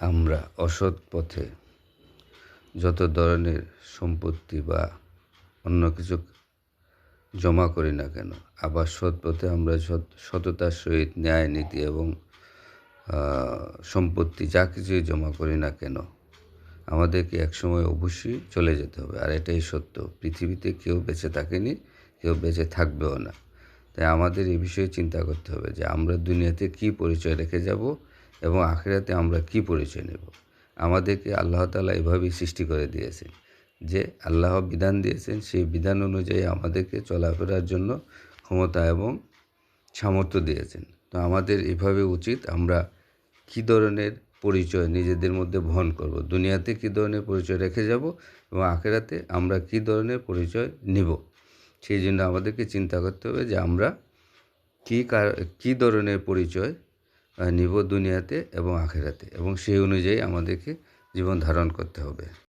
আমরা অসৎ পথে যত ধরনের সম্পত্তি বা অন্য কিছু জমা করি না কেন, আবার সৎ পথে আমরা সৎ সততার সহিত ন্যায় নীতি এবং সম্পত্তি যা কিছুই জমা করি না কেন, আমাদেরকে একসময় অবশ্যই চলে যেতে হবে। আর এটাই সত্য, পৃথিবীতে কেউ বেঁচে থাকেনি, কেউ বেঁচে থাকবেও না। তাই আমাদের এ বিষয়ে চিন্তা করতে হবে যে আমরা দুনিয়াতে কি পরিচয় রেখে যাব এবং আখেরাতে আমরা কি পরিচয় নেব? আমাদেরকে আল্লাহ তাআলা এভাবেই সৃষ্টি করে দিয়েছেন যে আল্লাহ বিধান দিয়েছেন, সেই বিধান অনুযায়ী আমাদেরকে চলাফেরার জন্য ক্ষমতা এবং সামর্থ্য দিয়েছেন। তো আমাদের এভাবে উচিত আমরা কী ধরনের পরিচয় নিজেদের মধ্যে বহন করব? দুনিয়াতে কী ধরনের পরিচয় রেখে যাব এবং আখেরাতে আমরা কী ধরনের পরিচয় নিব? সেই জন্য আমাদেরকে চিন্তা করতে হবে যে আমরা কী কার, কী ধরনের পরিচয় নিব দুনিয়াতে এবং আখেরাতে এবং সেই অনুযায়ী আমাদেরকে জীবন ধারণ করতে হবে।